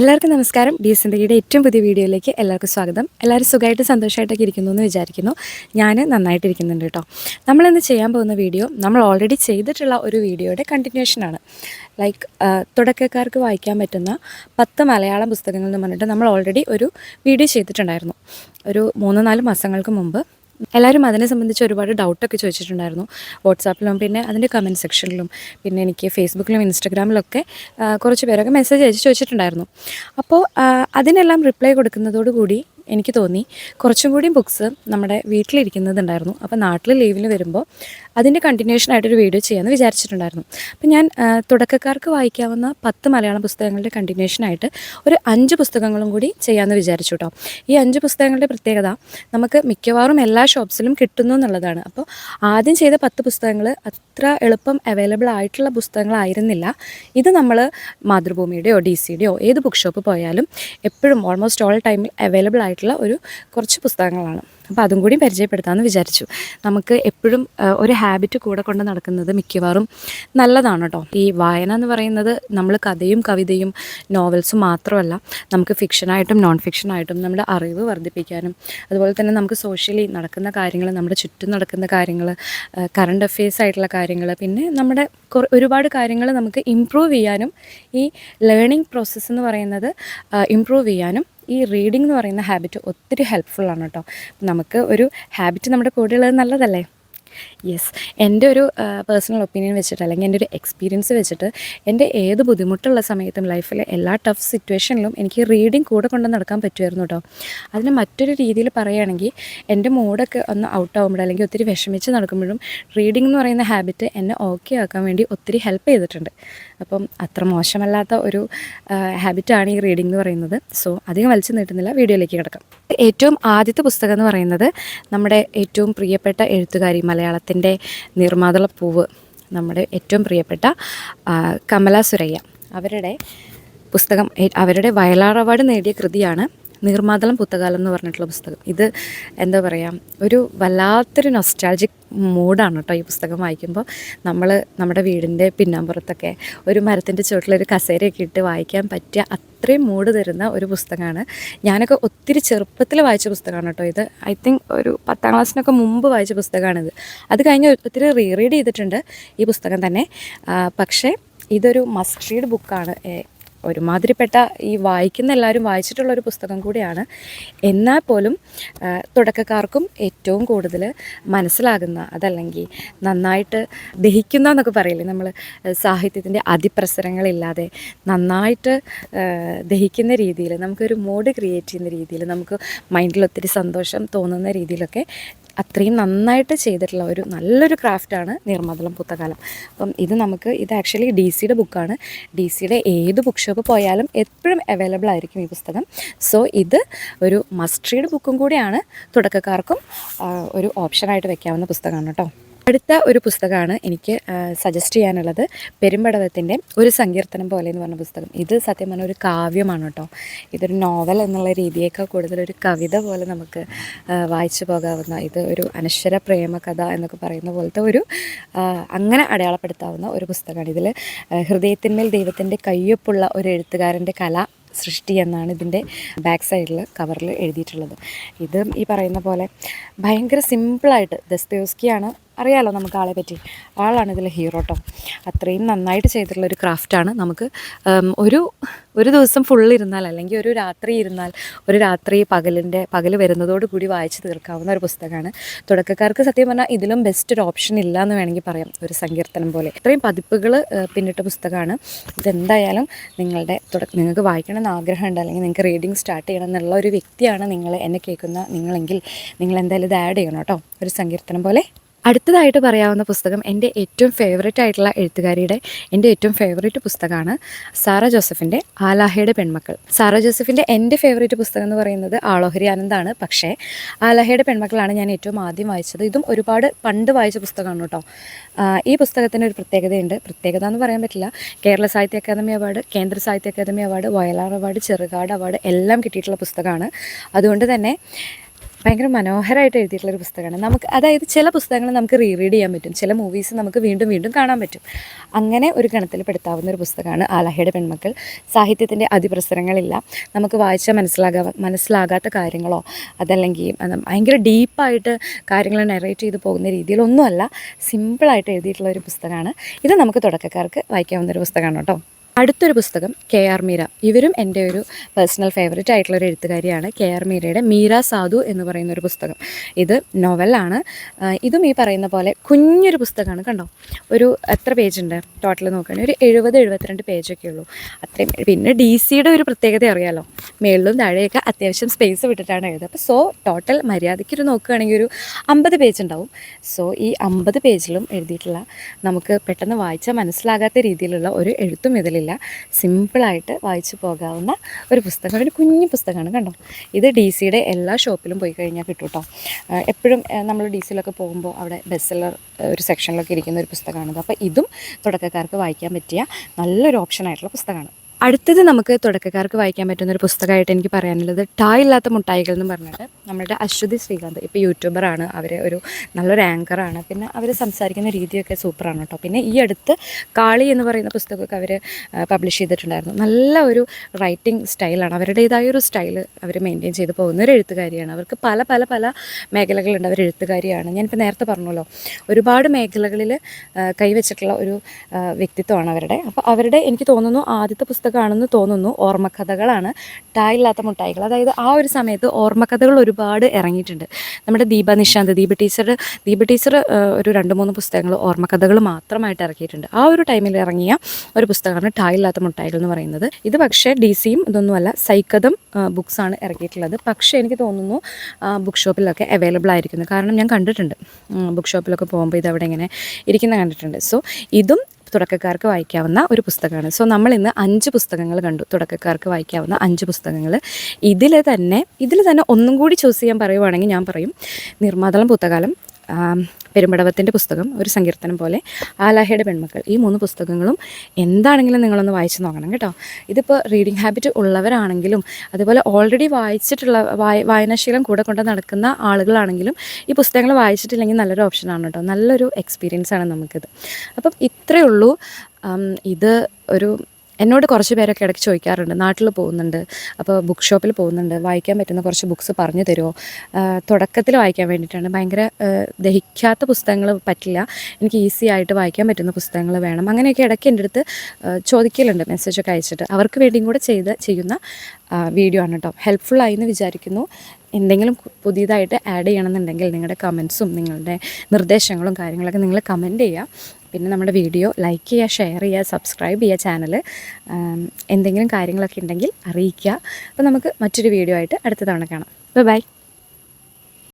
എല്ലാവർക്കും നമസ്കാരം. ഡി സിന്ദഗിയുടെ ഏറ്റവും പുതിയ വീഡിയോയിലേക്ക് എല്ലാവർക്കും സ്വാഗതം. എല്ലാവരും സുഖമായിട്ട് സന്തോഷമായിട്ടൊക്കെ ഇരിക്കുന്നു എന്ന് വിചാരിക്കുന്നു. ഞാൻ നന്നായിട്ടിരിക്കുന്നുണ്ട് കേട്ടോ. നമ്മളിന്ന് ചെയ്യാൻ പോകുന്ന വീഡിയോ നമ്മൾ ഓൾറെഡി ചെയ്തിട്ടുള്ള ഒരു വീഡിയോയുടെ കണ്ടിന്യൂഷനാണ് ലൈക്ക് തുടക്കക്കാർക്ക് വായിക്കാൻ പറ്റുന്ന പത്ത് മലയാളം പുസ്തകങ്ങൾ എന്ന് പറഞ്ഞിട്ട് നമ്മൾ ഓൾറെഡി ഒരു വീഡിയോ ചെയ്തിട്ടുണ്ടായിരുന്നു. ഒരു മൂന്ന് നാല് മാസങ്ങൾക്ക് മുമ്പ് എല്ലാവരും അതിനെ സംബന്ധിച്ച് ഒരുപാട് ഡൗട്ടൊക്കെ ചോദിച്ചിട്ടുണ്ടായിരുന്നു. വാട്സാപ്പിലും പിന്നെ അതിന്റെ കമന്റ് സെക്ഷനിലും പിന്നെ എനിക്ക് ഫേസ്ബുക്കിലും ഇൻസ്റ്റഗ്രാമിലൊക്കെ കുറച്ച് പേരൊക്കെ മെസ്സേജ് അയച്ച് ചോദിച്ചിട്ടുണ്ടായിരുന്നു. അപ്പോൾ അതിനെല്ലാം റിപ്ലൈ കൊടുക്കുന്നതോടുകൂടി എനിക്ക് തോന്നി. കുറച്ചും കൂടി ബുക്സ് നമ്മുടെ വീട്ടിലിരിക്കുന്നതുണ്ടായിരുന്നു. അപ്പോൾ നാട്ടിൽ ലീവിൽ വരുമ്പോൾ അതിന്റെ കണ്ടിന്യൂഷൻ ആയിട്ടൊരു വീഡിയോ ചെയ്യാമെന്ന് വിചാരിച്ചിട്ടുണ്ടായിരുന്നു. അപ്പോൾ ഞാൻ തുടക്കക്കാർക്ക് വായിക്കാവുന്ന പത്ത് മലയാളം പുസ്തകങ്ങളുടെ കണ്ടിന്യൂഷനായിട്ട് ഒരു അഞ്ച് പുസ്തകങ്ങളും കൂടി ചെയ്യാമെന്ന് വിചാരിച്ചു കേട്ടോ ഈ അഞ്ച് പുസ്തകങ്ങളുടെ പ്രത്യേകത നമുക്ക് മിക്കവാറും എല്ലാ ഷോപ്സിലും കിട്ടുന്നു എന്നുള്ളതാണ്. അപ്പോൾ ആദ്യം ചെയ്ത പത്ത് പുസ്തകങ്ങൾ അത്ര എളുപ്പം അവൈലബിൾ ആയിട്ടുള്ള പുസ്തകങ്ങളായിരുന്നില്ല. ഇത് നമ്മൾ മാതൃഭൂമിയുടെയോ ഡി സിയുടെയോ ഏത് ബുക്ക് ഷോപ്പ് പോയാലും എപ്പോഴും ഓൾമോസ്റ്റ് ഓൾ ടൈമിൽ അവൈലബിൾ ആയിട്ടുള്ള ഒരു കുറച്ച് പുസ്തകങ്ങളാണ്. അപ്പോൾ അതും കൂടി പരിചയപ്പെടുത്താമെന്ന് വിചാരിച്ചു. നമുക്ക് എപ്പോഴും ഒരു ഹാബിറ്റ് കൂടെ കൊണ്ട് നടക്കുന്നത് മിക്കവാറും നല്ലതാണ് കേട്ടോ ഈ വായന എന്ന് പറയുന്നത് നമ്മൾ കഥയും കവിതയും നോവൽസും മാത്രമല്ല നമുക്ക് ഫിക്ഷനായിട്ടും നോൺ ഫിക്ഷനായിട്ടും നമ്മുടെ അറിവ് വർദ്ധിപ്പിക്കാനും അതുപോലെ തന്നെ നമുക്ക് സോഷ്യലി നടക്കുന്ന കാര്യങ്ങൾ നമ്മുടെ ചുറ്റും നടക്കുന്ന കാര്യങ്ങൾ കറണ്ട് അഫെയർസ് ആയിട്ടുള്ള കാര്യങ്ങൾ പിന്നെ നമ്മുടെ ഒരുപാട് കാര്യങ്ങൾ നമുക്ക് ഇമ്പ്രൂവ് ചെയ്യാനും ഈ ലേണിംഗ് പ്രോസസ്സ് എന്ന് പറയുന്നത് ഇമ്പ്രൂവ് ചെയ്യാനും ഈ റീഡിംഗ് എന്ന് പറയുന്ന ഹാബിറ്റ് ഒത്തിരി ഹെൽപ്ഫുള്ളാണ് കേട്ടോ. നമുക്ക് ഒരു ഹാബിറ്റ് നമ്മുടെ കൂടെയുള്ളത് നല്ലതല്ലേ? യെസ് എന്റെ ഒരു പേഴ്സണൽ ഒപ്പീനിയൻ വെച്ചിട്ട് അല്ലെങ്കിൽ എന്റെ ഒരു എക്സ്പീരിയൻസ് വെച്ചിട്ട് എന്റെ ഏത് ബുദ്ധിമുട്ടുള്ള സമയത്തും ലൈഫിലെ എല്ലാ ടഫ് സിറ്റുവേഷനിലും എനിക്ക് റീഡിങ് കൂടെ കൊണ്ട് നടക്കാൻ പറ്റുമായിരുന്നു കേട്ടോ. അതിന് മറ്റൊരു രീതിയിൽ പറയുകയാണെങ്കിൽ എന്റെ മൂഡൊക്കെ ഒന്ന് ഔട്ട് ആകുമ്പോൾ അല്ലെങ്കിൽ ഒത്തിരി വിഷമിച്ച് നടക്കുമ്പോഴും റീഡിംഗ് എന്ന് പറയുന്ന ഹാബിറ്റ് എന്നെ ഓക്കെ ആക്കാൻ വേണ്ടി ഒത്തിരി ഹെൽപ്പ് ചെയ്തിട്ടുണ്ട്. അപ്പം അത്ര മോശമല്ലാത്ത ഒരു ഹാബിറ്റാണ് ഈ റീഡിംഗ് എന്ന് പറയുന്നത്. സോ അധികം വലിച്ചു നീട്ടുന്നില്ല. വീഡിയോയിലേക്ക് കിടക്കാം. ഏറ്റവും ആദ്യത്തെ പുസ്തകം എന്ന് പറയുന്നത് നമ്മുടെ ഏറ്റവും പ്രിയപ്പെട്ട എഴുത്തുകാരി മലയാളത്തിന്റെ നിർമ്മാതള പൂവ് നമ്മുടെ ഏറ്റവും പ്രിയപ്പെട്ട കമല സുരയ്യ. അവരുടെ പുസ്തകം അവരുടെ വയലാർ അവാർഡ് നേടിയ കൃതിയാണ് നീർമാതളം പുത്തകാലം എന്ന് പറഞ്ഞിട്ടുള്ള പുസ്തകം. ഇത് എന്താ പറയുക ഒരു വല്ലാത്തൊരു നൊസ്റ്റാൾജിക് മൂഡാണ് കേട്ടോ ഈ പുസ്തകം വായിക്കുമ്പോൾ നമ്മൾ നമ്മുടെ വീടിന്റെ പിന്നാമ്പുറത്തൊക്കെ ഒരു മരത്തിന്റെ ചുവട്ടിലൊരു കസേരയൊക്കെ ഇട്ട് വായിക്കാൻ പറ്റിയ അത്രയും മൂഡ് തരുന്ന ഒരു പുസ്തകമാണ്. ഞാനൊക്കെ ഒത്തിരി ചെറുപ്പത്തിൽ വായിച്ച പുസ്തകമാണ് കേട്ടോ ഇത്. ഐ തിങ്ക് ഒരു പത്താം ക്ലാസ്സിനൊക്കെ മുമ്പ് വായിച്ച പുസ്തകമാണിത്. അത് കഴിഞ്ഞ് ഒത്തിരി റീറീഡ് ചെയ്തിട്ടുണ്ട് ഈ പുസ്തകം തന്നെ. പക്ഷേ ഇതൊരു മസ്റ്റ് റീഡ് ബുക്കാണ് ഒരുമാതിരിപ്പെട്ട ഈ വായിക്കുന്ന എല്ലാവരും വായിച്ചിട്ടുള്ള ഒരു പുസ്തകം കൂടിയാണ്. എന്നാൽ പോലും തുടക്കക്കാർക്കും ഏറ്റവും കൂടുതൽ മനസ്സിലാകുന്ന അതല്ലെങ്കിൽ നന്നായിട്ട് ദഹിക്കുന്ന എന്നൊക്കെ പറയില്ലേ നമ്മൾ സാഹിത്യത്തിന്റെ അതിപ്രസരങ്ങളില്ലാതെ നന്നായിട്ട് ദഹിക്കുന്ന രീതിയിൽ നമുക്കൊരു മൂഡ് ക്രിയേറ്റ് ചെയ്യുന്ന രീതിയിൽ നമുക്ക് മൈൻഡിൽ ഒത്തിരി സന്തോഷം തോന്നുന്ന രീതിയിലൊക്കെ അത്രയും നന്നായിട്ട് ചെയ്തിട്ടുള്ള ഒരു നല്ലൊരു ക്രാഫ്റ്റാണ് നിർമ്മതലം പുത്തകാലം. അപ്പം ഇത് നമുക്ക് ഇത് ആക്ച്വലി ഡി സിയുടെ ബുക്കാണ് ഡി സിയുടെ ഏത് ബുക്ക് ഷോപ്പ് പോയാലും എപ്പോഴും അവൈലബിൾ ആയിരിക്കും ഈ പുസ്തകം. സോ ഇത് ഒരു മസ്റ്റ് റീഡ് ബുക്കും കൂടിയാണ്. തുടക്കക്കാർക്കും ഒരു ഓപ്ഷനായിട്ട് വെക്കാവുന്ന പുസ്തകമാണ് കേട്ടോ. അടുത്ത ഒരു പുസ്തകമാണ് എനിക്ക് സജസ്റ്റ് ചെയ്യാനുള്ളത്. പെരുമ്പടവത്തിന്റെ ഒരു സങ്കീർത്തനം പോലെ എന്ന് പറഞ്ഞ പുസ്തകം. ഇത് സത്യം പറഞ്ഞാൽ ഒരു കാവ്യമാണ് കേട്ടോ. ഇതൊരു നോവൽ എന്നുള്ള രീതിയേക്കാൾ കൂടുതൽ ഒരു കവിത പോലെ നമുക്ക് വായിച്ചു പോകാവുന്ന ഇത് ഒരു അനശ്വര പ്രേമ കഥ എന്നൊക്കെ പറയുന്ന പോലത്തെ ഒരു അങ്ങനെ അടയാളപ്പെടുത്താവുന്ന ഒരു പുസ്തകമാണ്. ഇതിൽ ഹൃദയത്തിന്മേൽ ദൈവത്തിന്റെ കയ്യൊപ്പുള്ള ഒരു എഴുത്തുകാരന്റെ കല സൃഷ്ടി എന്നാണ് ഇതിന്റെ ബാക്ക് സൈഡിൽ കവറിൽ എഴുതിയിട്ടുള്ളത്. ഇത് ഈ പറയുന്ന പോലെ ഭയങ്കര സിമ്പിളായിട്ട് ദസ്തയോസ്കിയാണ് അറിയാലോ നമുക്ക് ആളെ പറ്റി. ആളാണ് ഇതിലെ ഹീറോ കേട്ടോ അത്രയും നന്നായിട്ട് ചെയ്തിട്ടുള്ള ഒരു ക്രാഫ്റ്റാണ് നമുക്ക് ഒരു ഒരു ദിവസം ഫുൾ ഇരുന്നാൽ അല്ലെങ്കിൽ ഒരു രാത്രി ഇരുന്നാൽ ഒരു രാത്രി പകലിന്റെ പകൽ വരുന്നതോടുകൂടി വായിച്ച് തീർക്കാവുന്ന ഒരു പുസ്തകമാണ്. തുടക്കക്കാർക്ക് സത്യം പറഞ്ഞാൽ ഇതിലും ബെസ്റ്റ് ഒരു ഓപ്ഷൻ ഇല്ല എന്ന് വേണമെങ്കിൽ പറയാം. ഒരു സങ്കീർത്തനം പോലെ. ഇത്രയും പതിപ്പുകൾ പിന്നിട്ട പുസ്തകമാണ്. ഇതെന്തായാലും നിങ്ങളുടെ നിങ്ങൾക്ക് വായിക്കണമെന്ന് ആഗ്രഹമുണ്ട് അല്ലെങ്കിൽ നിങ്ങൾക്ക് റീഡിങ് സ്റ്റാർട്ട് ചെയ്യണം എന്നുള്ള ഒരു വ്യക്തിയാണ് നിങ്ങൾ എന്നെ കേൾക്കുന്ന നിങ്ങളെങ്കിൽ നിങ്ങൾ എന്തായാലും ഇത് ആഡ് ചെയ്യണം കേട്ടോ ഒരു സങ്കീർത്തനം പോലെ. അടുത്തതായിട്ട് പറയാവുന്ന പുസ്തകം എന്റെ ഏറ്റവും ഫേവറേറ്റ് ആയിട്ടുള്ള എഴുത്തുകാരിയുടെ എന്റെ ഏറ്റവും ഫേവറേറ്റ് പുസ്തകമാണ് സാറ ജോസഫിന്റെ ആലാഹയുടെ പെൺമക്കൾ. സാറ ജോസഫിന്റെ എന്റെ ഫേവറേറ്റ് പുസ്തകം എന്ന് പറയുന്നത് ആളോഹരി ആനന്ദാണ്. പക്ഷേ ആലാഹയുടെ പെൺമക്കളാണ് ഞാൻ ഏറ്റവും ആദ്യം വായിച്ചത്. ഇതും ഒരുപാട് പണ്ട് വായിച്ച പുസ്തകമാണ് കേട്ടോ. ഈ പുസ്തകത്തിന് ഒരു പ്രത്യേകതയുണ്ട്. പ്രത്യേകത എന്ന് പറയാൻ പറ്റില്ല. കേരള സാഹിത്യ Akademi award Kendra Sahitya Akademi award Vayalar award Cherukad award എല്ലാം കിട്ടിയിട്ടുള്ള പുസ്തകമാണ്. അതുകൊണ്ട് തന്നെ ഭയങ്കര മനോഹരമായിട്ട് എഴുതിയിട്ടുള്ള ഒരു പുസ്തകമാണ്. നമുക്ക് അതായത് ചില പുസ്തകങ്ങൾ നമുക്ക് റീറീഡ് ചെയ്യാൻ പറ്റും. ചില മൂവീസ് നമുക്ക് വീണ്ടും വീണ്ടും കാണാൻ പറ്റും. അങ്ങനെ ഒരു ഗണത്തിൽ പെടുത്താവുന്ന ഒരു പുസ്തകമാണ് ആലഹയുടെ പെൺമക്കൾ. സാഹിത്യത്തിന്റെ അതിപ്രസരങ്ങളില്ല. നമുക്ക് വായിച്ചാൽ മനസ്സിലാകാ മനസ്സിലാകാത്ത കാര്യങ്ങളോ അതല്ലെങ്കിൽ അത് ഭയങ്കര ഡീപ്പായിട്ട് കാര്യങ്ങൾ നെറേറ്റ് ചെയ്ത് പോകുന്ന രീതിയിലൊന്നുമല്ല. സിമ്പിളായിട്ട് എഴുതിയിട്ടുള്ള ഒരു പുസ്തകമാണ്. ഇത് നമുക്ക് തുടക്കക്കാർക്ക് വായിക്കാവുന്ന ഒരു പുസ്തകമാണ് കേട്ടോ. അടുത്തൊരു പുസ്തകം കെ ആർ മീര. ഇവരും എന്റെ ഒരു പേഴ്സണൽ ഫേവറേറ്റ് ആയിട്ടുള്ള ഒരു എഴുത്തുകാരിയാണ്. കെ ആർ മീരയുടെ മീര സാധു എന്ന് പറയുന്ന ഒരു പുസ്തകം. ഇത് നോവലാണ് ഇതും ഈ പറയുന്ന പോലെ കുഞ്ഞൊരു പുസ്തകമാണ് കണ്ടോ? ഒരു എത്ര പേജുണ്ട് ടോട്ടൽ നോക്കുകയാണെങ്കിൽ ഒരു എഴുപത് എഴുപത്തിരണ്ട് പേജൊക്കെ ഉള്ളൂ. അത്രയും. പിന്നെ ഡി സിയുടെ ഒരു പ്രത്യേകത അറിയാമല്ലോ മേളിലും താഴെയൊക്കെ അത്യാവശ്യം സ്പേസ് വിട്ടിട്ടാണ് എഴുതുക. അപ്പോൾ സോ ടോട്ടൽ മര്യാദയ്ക്ക് ഒരു നോക്കുകയാണെങ്കിൽ ഒരു അമ്പത് പേജ് ഉണ്ടാവും. സോ ഈ അമ്പത് പേജിലും എഴുതിയിട്ടുള്ള നമുക്ക് പെട്ടെന്ന് വായിച്ചാൽ മനസ്സിലാകാത്ത രീതിയിലുള്ള ഒരു എഴുത്തും ഇതിലില്ല സിമ്പിളായിട്ട് വായിച്ചു പോകാവുന്ന ഒരു പുസ്തകം ഒരു കുഞ്ഞു പുസ്തകമാണ് കണ്ടോ? ഇത് ഡി സിയുടെ എല്ലാ ഷോപ്പിലും പോയി കഴിഞ്ഞാൽ കിട്ടും കേട്ടോ എപ്പോഴും നമ്മൾ ഡി സിയിലൊക്കെ പോകുമ്പോൾ അവിടെ ബെസ്സലർ ഒരു സെക്ഷനിലൊക്കെ ഇരിക്കുന്ന ഒരു പുസ്തകമാണിത്. അപ്പോൾ ഇതും തുടക്കക്കാർക്ക് വായിക്കാൻ പറ്റിയ നല്ലൊരു ഓപ്ഷനായിട്ടുള്ള പുസ്തകമാണ്. അടുത്തത് നമുക്ക് തുടക്കക്കാർക്ക് വായിക്കാൻ പറ്റുന്ന ഒരു പുസ്തകമായിട്ട് എനിക്ക് പറയാനുള്ളത് ടായ് ഇല്ലാത്ത മുട്ടായികൾ എന്ന് പറഞ്ഞിട്ട് നമ്മുടെ അശ്വതി ശ്രീകാന്ത് ഇപ്പോൾ യൂട്യൂബറാണ് അവർ ഒരു നല്ലൊരു ആങ്കറാണ് പിന്നെ അവർ സംസാരിക്കുന്ന രീതിയൊക്കെ സൂപ്പറാണ് കേട്ടോ. പിന്നെ ഈ അടുത്ത് കാളി എന്ന് പറയുന്ന പുസ്തകമൊക്കെ അവർ പബ്ലിഷ് ചെയ്തിട്ടുണ്ടായിരുന്നു. നല്ല ഒരു റൈറ്റിംഗ് സ്റ്റൈലാണ് അവരുടേതായ ഒരു സ്റ്റൈൽ അവർ മെയിന്റെയിൻ ചെയ്ത് പോകുന്ന ഒരു എഴുത്തുകാരിയാണ്. അവർക്ക് പല പല പല മേഖലകളുണ്ട് അവർ എഴുത്തുകാരിയാണ്. ഞാനിപ്പോൾ നേരത്തെ പറഞ്ഞല്ലോ ഒരുപാട് മേഖലകളിൽ കൈവച്ചിട്ടുള്ള ഒരു വ്യക്തിത്വമാണ് അവരുടെ. അപ്പോൾ അവരുടെ എനിക്ക് തോന്നുന്നു ആദ്യത്തെ പുസ്തകമാണെന്ന് തോന്നുന്നു ഓർമ്മക്കഥകളാണ്. ടായില്ലാത്ത മുട്ടായികൾ. അതായത് ആ ഒരു സമയത്ത് ഓർമ്മക്കഥകൾ ഒരുപാട് ഇറങ്ങിയിട്ടുണ്ട്. നമ്മുടെ ദീപ നിശാന്ത് ദീപ ടീച്ചർ ദീപ ടീച്ചർ ഒരു രണ്ട് മൂന്ന് പുസ്തകങ്ങൾ ഓർമ്മക്കഥകൾ മാത്രമായിട്ട് ഇറക്കിയിട്ടുണ്ട്. ആ ഒരു ടൈമിൽ ഇറങ്ങിയ ഒരു പുസ്തകമാണ് ടായില്ലാത്ത മുട്ടായികൾ എന്ന് പറയുന്നത്. ഇത് പക്ഷേ ഡി സിയും ഇതൊന്നുമല്ല സൈക്കഥം ബുക്സാണ് ഇറക്കിയിട്ടുള്ളത്. പക്ഷേ എനിക്ക് തോന്നുന്നു ബുക്ക് ഷോപ്പിലൊക്കെ അവൈലബിൾ ആയിരിക്കുന്നു. കാരണം ഞാൻ കണ്ടിട്ടുണ്ട്. ബുക്ക് ഷോപ്പിലൊക്കെ പോകുമ്പോൾ അവിടെ ഇങ്ങനെ ഇരിക്കുന്ന കണ്ടിട്ടുണ്ട്. സോ ഇതും തുടക്കക്കാർക്ക് വായിക്കാവുന്ന ഒരു പുസ്തകമാണ്. സോ നമ്മൾ ഇന്ന് അഞ്ച് പുസ്തകങ്ങൾ കണ്ടു. തുടക്കക്കാർക്ക് വായിക്കാവുന്ന അഞ്ച് പുസ്തകങ്ങൾ. ഇതിൽ തന്നെ ഇതിൽ തന്നെ ഒന്നും കൂടി ചൂസ് ചെയ്യാൻ പറയുവാണെങ്കിൽ ഞാൻ പറയും. നിർമ്മാതളം പുത്തകാലം പെരുമ്പടവത്തിന്റെ പുസ്തകം ഒരു സങ്കീർത്തനം പോലെ ആലാഹയുടെ പെൺമക്കൾ. ഈ മൂന്ന് പുസ്തകങ്ങളും എന്താണെങ്കിലും നിങ്ങളൊന്ന് വായിച്ച് നോക്കണം കേട്ടോ. ഇതിപ്പോൾ റീഡിങ് ഹാബിറ്റ് ഉള്ളവരാണെങ്കിലും അതുപോലെ ഓൾറെഡി വായിച്ചിട്ടുള്ള വായ വായനാശീലം കൂടെ കൊണ്ട് നടക്കുന്ന ആളുകളാണെങ്കിലും ഈ പുസ്തകങ്ങൾ വായിച്ചിട്ടില്ലെങ്കിൽ നല്ലൊരു ഓപ്ഷനാണ് കേട്ടോ. നല്ലൊരു എക്സ്പീരിയൻസ് ആണ് നമുക്കിത്. അപ്പം ഇത്രയേ ഉള്ളൂ. ഇത് ഒരു എന്നോട് കുറച്ച് പേരൊക്കെ ഇടയ്ക്ക് ചോദിക്കാറുണ്ട്. നാട്ടിൽ പോകുന്നുണ്ട്. അപ്പോൾ ബുക്ക് ഷോപ്പിൽ പോകുന്നുണ്ട്. വായിക്കാൻ പറ്റുന്ന കുറച്ച് ബുക്ക്സ് പറഞ്ഞു തരുമോ? തുടക്കത്തിൽ വായിക്കാൻ വേണ്ടിയിട്ടാണ്. ഭയങ്കര ദഹിക്കാത്ത പുസ്തകങ്ങൾ പറ്റില്ല. എനിക്ക് ഈസി ആയിട്ട് വായിക്കാൻ പറ്റുന്ന പുസ്തകങ്ങൾ വേണം. അങ്ങനെയൊക്കെ ഇടയ്ക്ക് എന്റെ അടുത്ത് ചോദിക്കലുണ്ട്. മെസ്സേജൊക്കെ അയച്ചിട്ട്. അവർക്ക് വേണ്ടിയും കൂടെ ചെയ്ത് ചെയ്യുന്ന വീഡിയോ ആണ് കേട്ടോ ഹെൽപ്ഫുൾ എന്ന് വിചാരിക്കുന്നു. എന്തെങ്കിലും പുതിയതായിട്ട് ആഡ് ചെയ്യണമെന്നുണ്ടെങ്കിൽ നിങ്ങളുടെ കമൻസും നിങ്ങളുടെ നിർദ്ദേശങ്ങളും കാര്യങ്ങളൊക്കെ നിങ്ങൾ കമന്റ് ചെയ്യുക. പിന്നെ നമ്മുടെ വീഡിയോ ലൈക്ക് ചെയ്യുക ഷെയർ ചെയ്യുക സബ്സ്ക്രൈബ് ചെയ്യുക ചാനൽ എന്തെങ്കിലും കാര്യങ്ങളൊക്കെ ഉണ്ടെങ്കിൽ അറിയിക്കുക. അപ്പോൾ നമുക്ക് മറ്റൊരു വീഡിയോ ആയിട്ട് അടുത്ത തവണ കാണാം. ബൈ